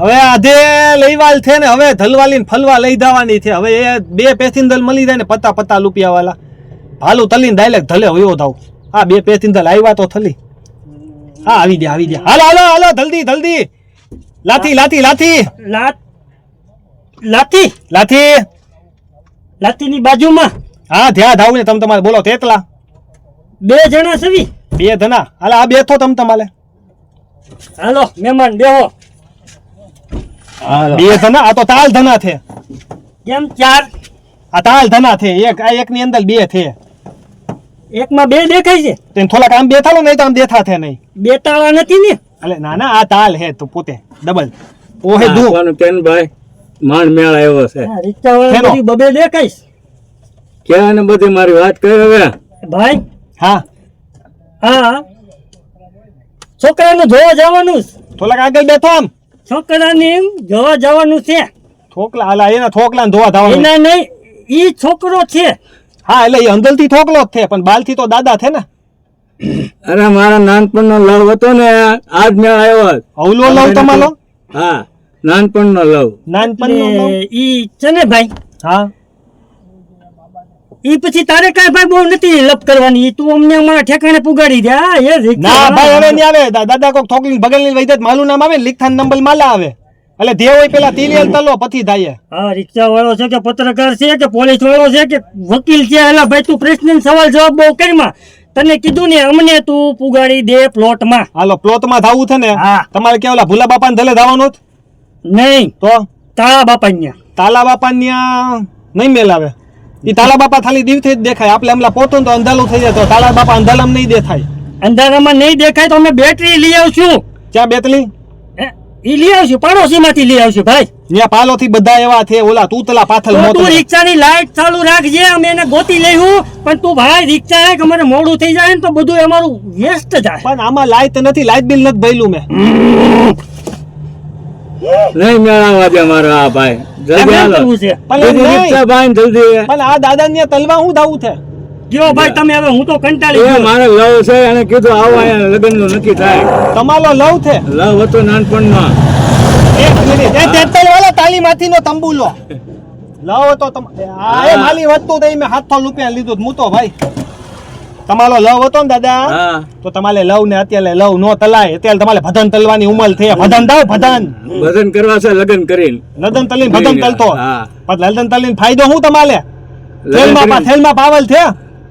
હવે આધે લઈવાલ છે ને હવે ધલવાલી ફલવા લઈ જવાની છે. હવે એ બે પેસિંદલ મળી જાય ને પત્તા પત્તા લુપિયા વાળા ભાલું તલીને ડાયલેક ધલે હોયો થાવ હા બે પેસિંદલ આવ્યા તો થલી. હા આવી દે આવી દે હાલો હાલો હાલો જલ્દી જલ્દી લાથી લાથી લાથી. લાથી લાતી લાથી. ની બાજુમાં. હા ધ્યા ધાવ ને તમે તમારે બોલો તેતલા. બે જણા સવી બે જણા. હાલ આ બેઠો તમ તમારે. હાલો મહેમાન બેહો. બે ધના આ તો તાલ ધના છે. કેમ ચાર? આ તાલ ધના છે. એક આ એક ની અંદર બે છે. એકમાં બે દેખાય છે? તેને થોડાક આમ બેઠા લો નહીં તો આમ દેખા છે નહીં. બે તાળા નથી ને? એટલે ના ના આ તાલ હે તો પોતે. ડબલ. ઓહે દુ કેન ભાઈ? માંડ મેળ આવ્યો છે. હા, રિક્ષાવાળા બધી બબે દેખાઈશ ક્યાં ને બધી મારી વાત કરી હવે? ભાઈ? હા. હા. છોકરાને જોવા જવાનું. થોડાક આગળ બેઠો આમ. છોકરાને એમ જોવા જવાનું છે. થોકલા હાલા એના થોકલા ને ધોવા ધાવાનું એના નહીં ઈ છોકરો છે. હા એટલે એ અંદરથી થોકલો જ છે પણ બાલથી તો દાદા છે ને. અરે મારા નાનપણનો લવ હતો ને આજ મેં આવ્યો. અવલો લવ તમારો? હા નાનપણનો લવ. નાનપણનો ઈ છે ને ભાઈ? હા. ઈ પછી તારે કાંઈ ભાઈ બહુ નથી લપ કરવાની. તું અમને અમારા ઠેકાણે પુગાડી દે. હા એ ના ભાઈ હવે નહીં આવે દાદા કોક થોકલી બગલની વૈદત માલું નામ આવે ને લીખથાન નંબર માલા આવે. એટલે દેવ હોય પેલા તિલિયલ તલો પછી થાય હા રિક્ષા વાળો છે કે પત્રકાર છે કે પોલીસ વાળો છે કે વકીલ છે? એટલે ભાઈ તું પ્રશ્ન સવાલ જવાબ બહુ કરીમાં તને કીધું ને અમને તું પુગાડી દે પ્લોટમાં. હાલો પ્લોટમાં ધાવું છે ને હા. તમારે કેવું ઓલા ભૂલા બાપા ધલે ધાવાનું નહીં. તો? તાળા બાપા ન્યા. તાલા બાપા ત્યાં નહીં મેલ ઈ તાલા બાપા ખાલી દિવસે જ દેખાય. આપણે હમણાં પોતો તો અંધાલું થઈ જાય તો તાલા બાપા અંધાલામ નહીં દેખાય. અંધારામાં નહીં દેખાય તો અમે બેટરી લઈ આવશું. ક્યાં બેટરી એ લઈ આવશું પાડોશી માંથી લઈ આવશું ભાઈ. ત્યાં પાલો થી બધા એવા છે ઓલા તૂતલા પાથલ તો તું મોતલા. રિક્ષાની લાઈટ ચાલુ રાખજે અમે એને ગોતી લઈશું. પણ તું ભાઈ રિક્ષા કે અમારે મોડું થઈ જાય ને તો બધું અમારું વેસ્ટ જાય. પણ આમાં લાઈટ નથી લાઈટ બિલ નથી ભર્યું મેં. નહીં મેળ આવવા દે મારો આ ભાઈ. જલ્દી એમ હાલો. કરવું છે? પણ એમ બીજી નહીં. રિક્ષા ભાઈ જલ્દી. પણ આ દાદા ને તલવા હું દાવું છે? કયો ભાઈ તમે હવે હું તો કંટાળી ગયો. મારે લવ છે અને કીધું આવો અહીંયા લગ્નનું નક્કી થાય. તમારો લવ છે? લવ હતો નાનપણમાં. એક મિનિટ. એ તેતલ વાળા તાલી માંથી નો તંબુ લો લવ હતો આ માલી વધતું તો મેં હાથો રૂપિયા લીધું હું તો ભાઈ. તમારો લવ હતો ને દાદા? તો તમારે લવ ને અત્યારે લવ નો તલાય. અત્યારે તમારે ભજન તલવાની ઉંમર થઈ ભજન દાવ ભજન. ભજન કરવા છે લગન કરીને. લગન તલીન ભજન તલતો. હા. પણ લદન તલીન ફાયદો શું તમારે? થેલમાં પા- થેલમાં પાવલ છે?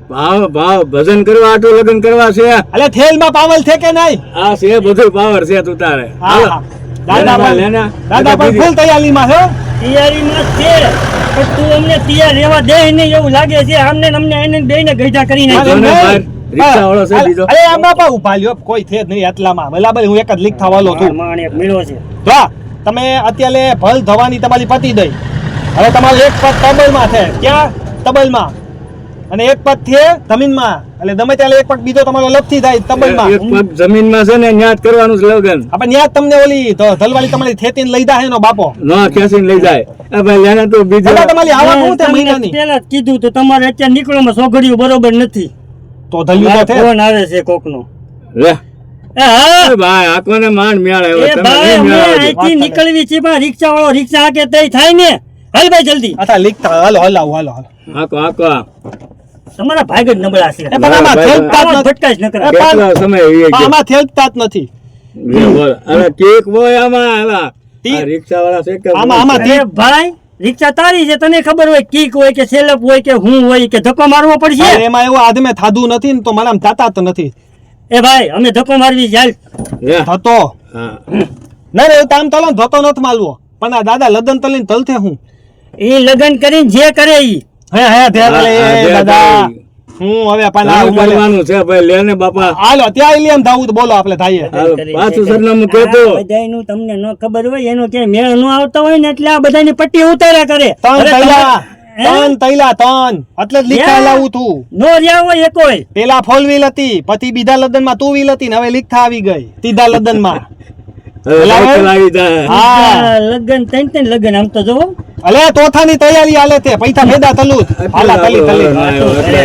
ભાવ ભાવ. ભજન કરવા આટલું લગન કરવા છે. અલે થેલમાં પાવલ છે કે નહીં? આ છે બધું પાવર છે તું તારે. હા. હા. દાદા પણ દાદા પણ ફૂલ તૈયારીમાં છે? હો. તૈયારીમાં છે. તું અમને તૈયાર રહેવા દે નહીં એવું લાગે છે. અમને અમને એને બેયને ગઈઢા કરી અરે નહીં. બહાર અરે, આ બાપા ઊભા લ્યો કોઈ છે જ નહીં એટલામાં. બરાબર હું એક જ લીક થવાલો છું. મેળો છે. જો તમે અત્યારે ભલ ધવાની તમારી પતી દઈ. હવે તમારે એક પદ તબલમાં છે. ક્યાં? તબલમાં. અને એક પગ છે જમીનમાં. એટલે ગમે ત્યારે એક પગ બીજો તમારો લપથી થાય તબલમાં. એક પગ જમીનમાં છે ને ન્યાત કરવાનું છે લગન. આપણે ન્યાત તમને ઓલી તો ધલવાળી તમારી થેતીને લઈ જાય એનો બાપો. ના ખેંચીને લઈ જાય? એ ભાઈ લેના તો બીજો તમારી આવક શું છે મહિનાની? પહેલા કીધું તો તમારે અત્યારે નીકળવામાં સોગડિયું બરોબર નથી. તો ધલ્યું તો ફોન આવે છે કોકનો. લે. એ હા. એ ભાઈ આકોને માંડ મેળ આવ્યો એ તમે ભાઈ નહીં અમે મેળ આવજો. અહીંથી નીકળવી છે પણ રિક્ષા વાળો રિક્ષા હાકે થાય ને. હાલ ભાઈ જલ્દી. હાલો હાલો હાલો હાલો. આકો તમારા ભાઈ જ નબળા છે. પણ આમાં ભાઈ, થેલતા જ. ન કરે. પણ- આમાં થેલતા જ નથી અને કેક હોય આમાં આલા રિક્ષા વાળા છે કે આમાં- આમાં તે ભાઈ રિક્ષા તારી છે તને ખબર હોય કીક હોય કે સેલપ હોય કે હું હોય કે ધક્કો મારવો પડશે? એમાં એવું આદમે થાધું નથી ને તો મને આમ તાતા જ નથી. એ ભાઈ અમે ધક્કો મારવી ચાલ થતો. ના રે તામ તલો ધતો નથી માલવો. પણ આ દાદા લદન તલીન તલથે હું. એ લગન કરીને જે કરે ઈ. હે હે ધ્યાન હા, લે હા, ધ્યાન દાદા હું હવે પણ આ તારું ઉંમરે- કરવાનું છે ભાઈ લે બાપા. હાલો ત્યાં લેમ ધાવું તો બોલો આપણે થાઈએ પાછું સરનામું કહેતો. બધાયનું તમને ન ખબર હોય એનો ક્યાંય મેળ ન આવતો હોય ને એટલે આ બધાની પટ્ટી ઉતાર્યા કરે. તન તૈલા તન એટલે લીખા લાવું તું. નો રહ્યા હોય એકોય પેલા ફોલ વ્હીલ હતી પછી બીજા લદનમાં ટુ વ્હીલ હતી ને હવે લીખા આવી ગઈ સીધા લદનમાં હવે બોલાવો. સાયકલ આવી જાય હા. આ લગ્ન ત્રણ ત્રણ લગ્ન આમ તો જોવો. અલે તોથાની તૈયારી હાલે તે પૈસા ભેદા તલું હાલા તલી તલી. ના, તો એટલે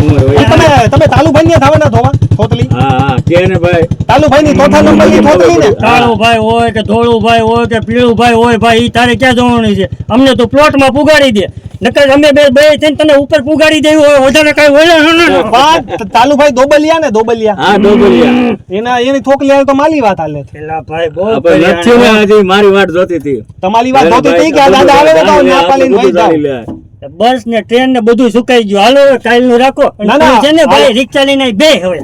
ઉંમર હોય. ઈ તમે તમે તાલુભાઈ ને થવાના ધોવા થોતલી હા હા કે ને ભાઈ? તાલુભાઈ ની ચોથા નંબરની થોતલી ને? ભાઈ હોય કે ધોળું ભાઈ હોય કે પીળું ભાઈ હોય ભાઈ તારે ક્યાં જવાનું છે? અમને તો પ્લોટમાં પુગાડી દે. નકર અમે બે બે થઈને તને ઉપર પુગાડી દેવું હોય વધારે કઈ હોય ને? પણ તાલુભાઈ દોબલિયા ને દોબલિયા. હા દોબલિયા. એના એની થોકલી હાલે તો માલી વાત હાલે પેલા ભાઈ બહુ નથી મારી વાત જોતી હતી. તમારી વાત જોતી હતી કે દાદા આવે તો ના પાલીને વહી જાઓ. બસ ને ટ્રેન ને બધું સુકાઈ ગયું. હાલો કાલનું રાખો ના, ના, છે ને ભાઈ રિક્ષા લઈને બે હવે.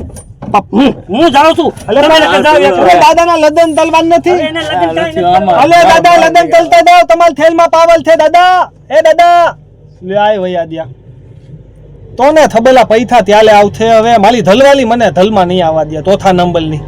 હું હું જાઉં છું. દાદા દાદાના લદન તલવાન નથી. અલે દાદા લદન તલતા દાવ તમારા થેલમાં પાવલ છે દાદા. એ દાદા. લે, આય વયા દ્યા. તો ને થબેલા પૈથા ત્યાલે આવશે હવે, માલી ધલવાલી મને ધલમાં નહીં આવવા દે તોથા નંબરની